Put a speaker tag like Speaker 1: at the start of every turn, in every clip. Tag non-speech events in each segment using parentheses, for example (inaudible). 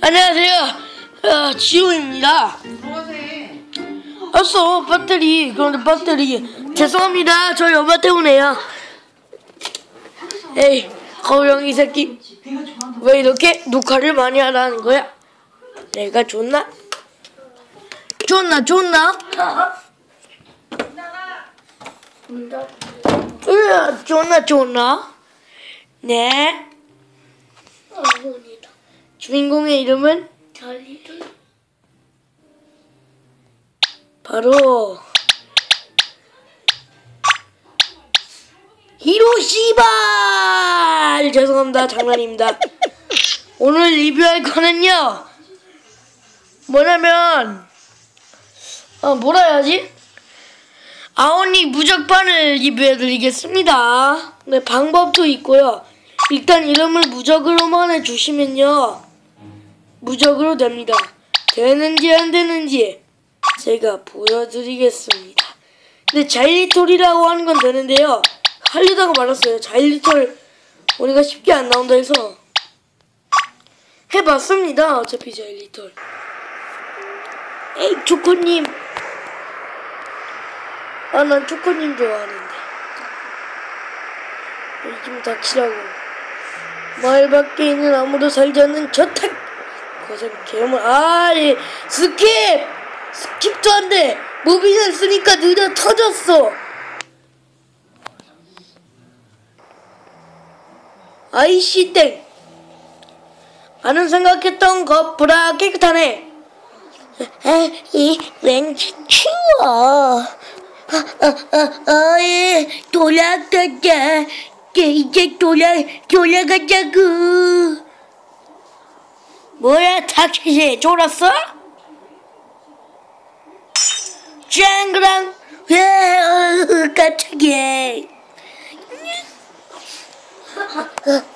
Speaker 1: 안녕하세요. 어, 지우입니다. 알았어, 배터리. 그런데 배터리. 죄송합니다. 저희 엄마 때문에요. 에이, 거영이 새끼. 왜 이렇게 녹화를 많이 하라는 거야? 내가 좋나? 좋나, 좋나? 으, 좋나, 좋나? 네. 주인공의 이름은? 바로 히로시바! 죄송합니다 장난입니다. 오늘 리뷰할 거는요 뭐냐면 어 뭐라 해야지? 아오니 무적판을 리뷰해드리겠습니다. 네 방법도 있고요. 일단 이름을 무적으로만 해주시면요 무적으로 됩니다. 되는지 안 되는지 제가 보여드리겠습니다. 근데 자일리톨이라고 하는 건 되는데요. 하려다가 말았어요. 자일리톨 우리가 쉽게 안 나온다 해서. 해봤습니다. 어차피 자일리톨. 에이 초코님. 아 난 초코님 좋아하는데. 이좀 닥치라고. 마을 밖에 있는 아무도 살지 않는 저택 거참 개물 아이 스킵! 스킵도 안돼. 무빙을 쓰니까 느려 터졌어. 아이씨 땡. 나는 생각했던 것보다 깨끗하네. 이 왠지 추워 어이 돌아가자. 이제 돌아 돌아가자구 뭐야 타켓이 쫄았어? 짱그랑 왜 깜짝이야.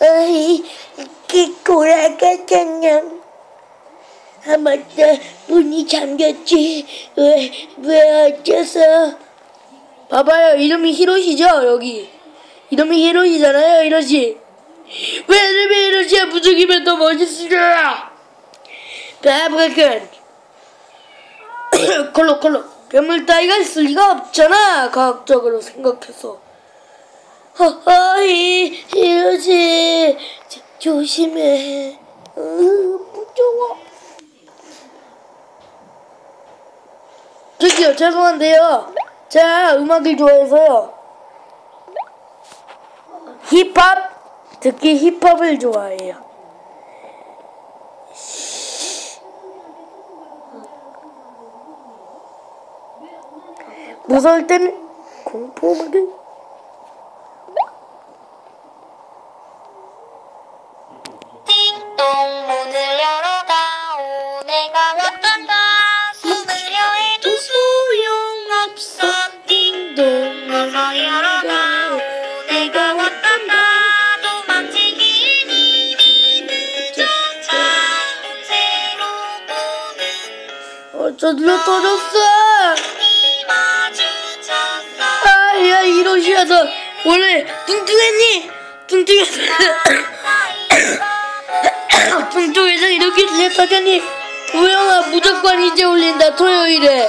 Speaker 1: 어이 그 돌아가자냐 아 맞다 문이 잠겼지. 왜 왜 어째서? 봐봐요 이름이 히로시죠 여기. 이름이 히로시잖아요 히로시. 왜 이름이 히로시야? 무적이면 더 멋있으냐 (coughs) 콜로 콜로. 괴물 따위가 있을 리가 없잖아 과학적으로 생각해서. 허허이 조, 조심해. 으 무서워. 저기요 죄송한데요. 제가 음악을 좋아해서요 힙합? 특히 힙합을 좋아해요 무서울 때는 공포 음악을
Speaker 2: 띵동 문을 열어다 오 내가 왔단다. 손을 여해도 소용없어. 띵동 문을 열어다 오 내가 왔단다. 도망치기 이미 늦었다 새로 보는
Speaker 1: 어 저들로 터졌어 너 원래 뚱뚱했니? 뚱뚱해서 (coughs) 뚱뚱해서 이렇게 지냈다더니 우영아 무조건 이제 올린다 토요일에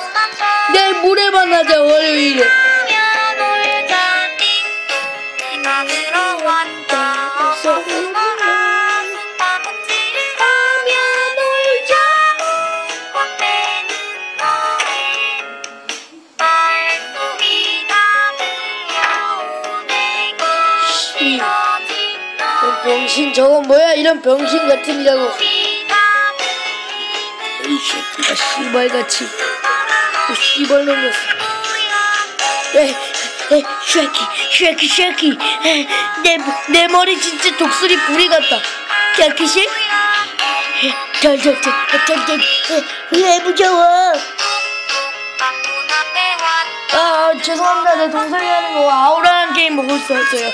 Speaker 1: 내일 모레만 하자 월요일에 저건 뭐야? 이런 병신 같은 이라고.
Speaker 2: 너의
Speaker 1: 이 새끼가 씨발같이. 이 씨발 놈이었어. 에, 에, 쉐키 쉐키 쉐키. 에, 내, 내 머리 진짜 독수리 부리 같다. 쉐키씩 덜덜덜덜덜 왜 무서워 아 죄송합니다. 내 동생이 하는 거 아우라는 게임 보고 있었어요.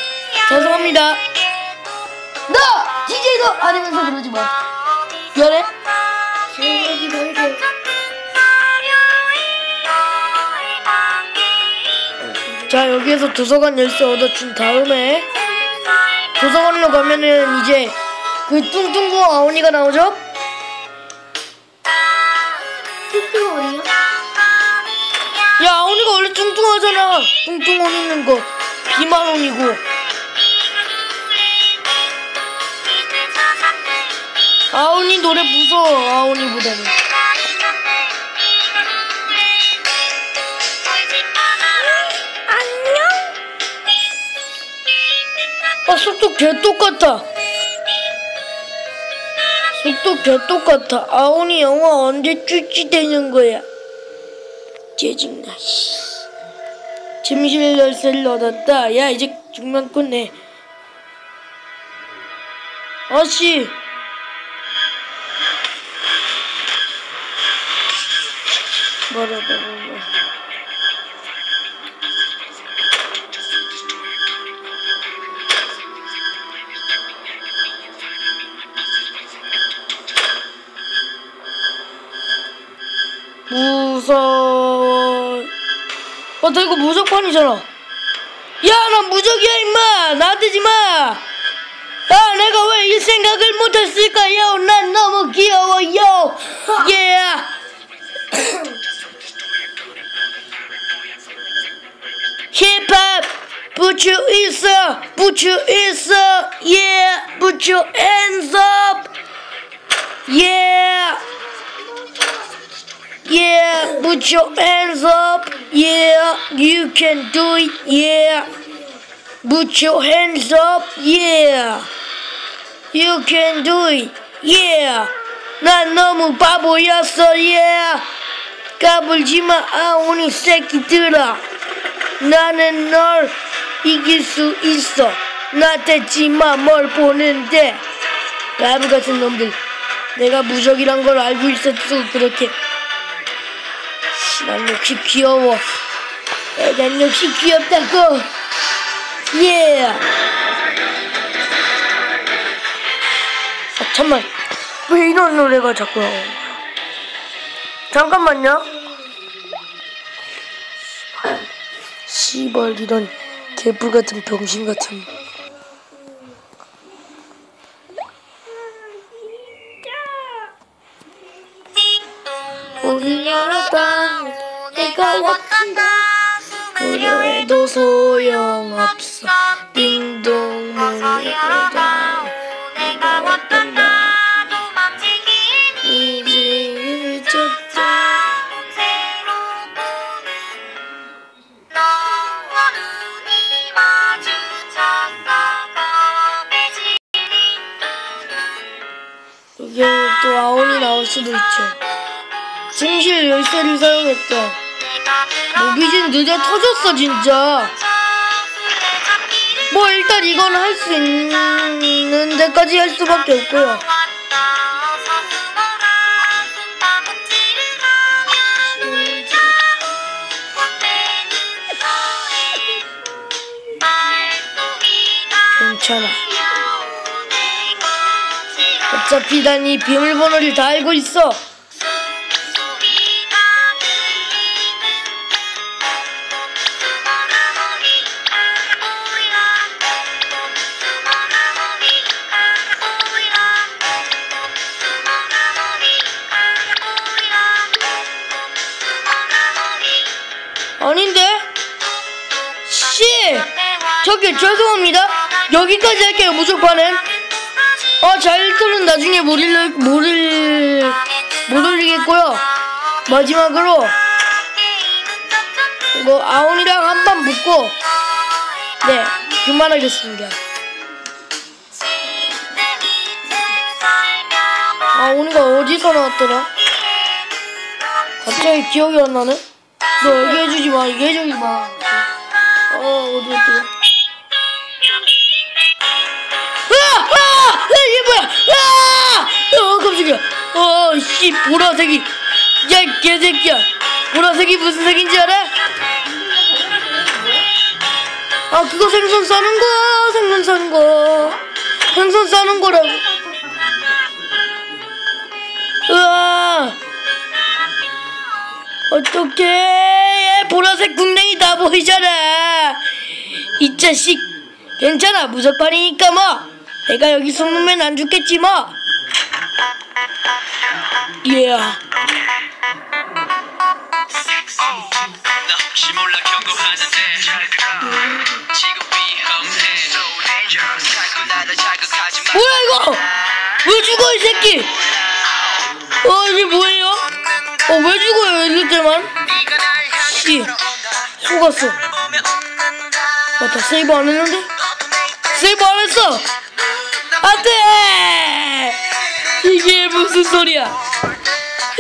Speaker 1: 죄송합니다 너! DJ도 아니면서 그러지 마. 열해? 제얘기 뭘해 자 여기에서 도서관 열쇠 얻어준 다음에 도서관으로 가면은 이제 그 뚱뚱구 아오니가 나오죠? 뚱뚱어리요? 야 아오니가 원래 뚱뚱하잖아 뚱뚱어리는 거 비만원이고 아오니 노래 무서워 아오니보다는.
Speaker 2: 안녕.
Speaker 1: 아 속도 개 똑같아. 속도 개 똑같아. 아오니 영화 언제 출시되는 거야? 짜증나 씨. 침실 열쇠를 얻었다. 야 이제 중간 끝내. 아씨 무서워. 어, 나 이거 무적판이잖아. 야, 나 무적이야, 임마! 나대지 마! 아, 내가 왜 이 생각을 못했을까요? 난 너무 귀여워요! 예! 힙합! Put you 있어! Put you 있어! Yeah! Put your hands up! Yeah! Yeah, put your hands up. Yeah, you can do it. Yeah, put your hands up. Yeah, you can do it. Yeah, 난 너무 바보였어. Yeah, 까불지 마, 아오니 새끼들아. 나는 널 이길 수 있어. 나대지 마, 뭘 보는데. 바보 같은 놈들. 내가 무적이란 걸 알고 있었어, 그렇게. 난 역시 귀여워. 에, 난 역시 귀엽다고. 예. 아, 잠만. 왜 이런 노래가 자꾸 나오는 거야? 잠깐만요. 씨발 이런 개뿔 같은 병신 같은. 문을 열어봐. 내가 왔단다. 무료해도 소용없어. 또 아온이 나올 수도 있죠. 침실 열쇠를 사용했다. 모비진 늦어 터졌어 진짜. 뭐 일단 이건 할 수 있는 데까지 할 수밖에 없고요. 괜찮아. 어차피 난 이 비밀번호를 다 알고 있어. 아닌데? 씨! 저기 죄송합니다. 여기까지 할게요 무조건은. 어, 잘 들은 나중에 못 올릴, 못 올릴, 못 올리겠고요. 마지막으로, 이거 아온이랑 한번 붙고, 네, 그만하겠습니다. 아온이가 어디서 나왔더라? 갑자기 기억이 안 나네? 너 얘기해주지 마, 얘기해주지 마. 어, 어디, 어디. 어, 씨, 보라색이. 야, 이 개새끼야. 보라색이 무슨 색인지 알아? 아, 그거 생선 싸는 거, 생선 싸는 거. 생선 싸는 거라고. 으아! 어떡해. 보라색 궁뎅이 다 보이잖아. 이 자식. 괜찮아. 무적판이니까 뭐. 내가 여기 숨으면 안 죽겠지 뭐. 예. Yeah.
Speaker 3: The 혹시 몰라 경고하는데 잘 들어 지금 위험해 So dangerous 자꾸 나를 자극하지 마
Speaker 1: 뭐야 이거? 왜 죽어 이 새끼? 어 이게 뭐예요? 어 왜 죽어요 이럴 때만? 씨 속았어. 맞다 세이브 안 했는데? 세이브 안 했어. 안돼. 이게 무슨 소리야?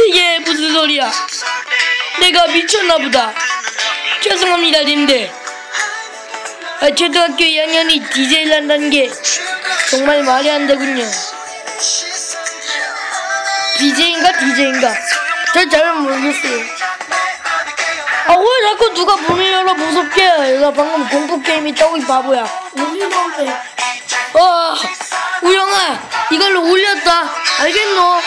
Speaker 1: 이게 무슨 소리야? 내가 미쳤나 보다. 죄송합니다 님들. 아, 초등학교 2학년이 DJ를 한다는 게 정말 말이 안 되군요. DJ인가 DJ인가? 저잘 모르겠어요. 아 왜 자꾸 누가 문을 열어 무섭게 해? 나 방금 공포 게임 있다고 이 바보야. 문이 우영아 이걸로 올렸다. 알겠노?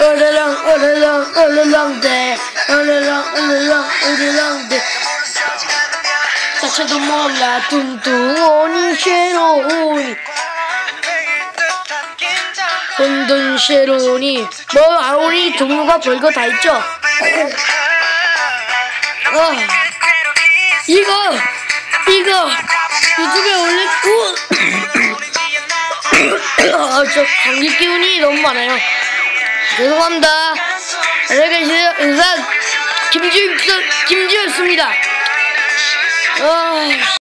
Speaker 1: 어르렁 어르렁 어르렁대 어르렁 어르렁 어르렁대 자체도 몰라. 뚱뚱 오니 쉐로니. 혼돈 쉐로니. 뭐 아오니 종류가 별거 다 있죠? 아 이거 이거. 유튜브에 올렸고 아, 저 감기 기운이 너무 많아요. 죄송합니다. 안녕히 계세요 인사 김지우 김지우였습니다. 아